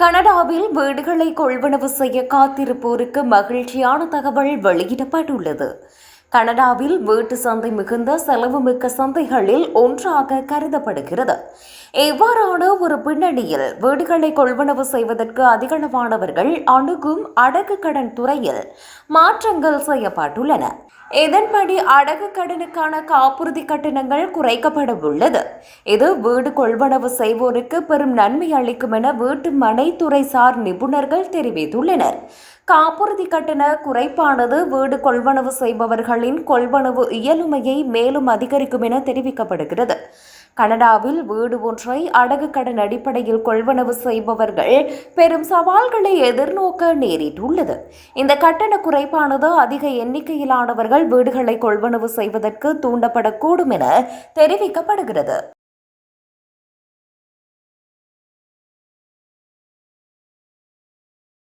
கனடாவில் வீடுகளை கொள்வனவு செய்ய காத்திருப்போருக்கு மகிழ்ச்சியான தகவல் வெளியிடப்பட்டுள்ளது. கனடாவில் வீட்டு சந்தை மிகுந்த செலவுமிக்க சந்தைகளில் ஒன்றாக கருதப்படுகிறது. இவ்வாறான ஒரு பின்னணியில் வீடுகளை கொள்வனவு செய்வதற்கு அதிகளவானவர்கள் அணுகும் அடகு கடன் துறையில் மாற்றங்கள் செய்யப்பட்டுள்ளன. இதன்படி அடகு கடனுக்கான காப்புறுதி கட்டணங்கள் குறைக்கப்பட உள்ளது. இது வீடு கொள்வனவு செய்வோருக்கு பெரும் நன்மை அளிக்கும் என வீட்டு மனைத்துறை சார் நிபுணர்கள் தெரிவித்துள்ளனர். காப்புறுதி கட்டண குறைப்பானது வீடு கொள்வனவு செய்பவர்களின் கொள்வனவு இயலுமையை மேலும் அதிகரிக்கும் என தெரிவிக்கப்படுகிறது. கனடாவில் வீடு ஒன்றை அடகு கடன் அடிப்படையில் கொள்வனவு செய்பவர்கள் பெரும் சவால்களை எதிர்நோக்க நேரிட்டுள்ளது. இந்த கட்டண குறைப்பானது அதிக எண்ணிக்கையிலானவர்கள் வீடுகளை கொள்வனவு செய்வதற்கு தூண்டப்படக்கூடும் என தெரிவிக்கப்படுகிறது.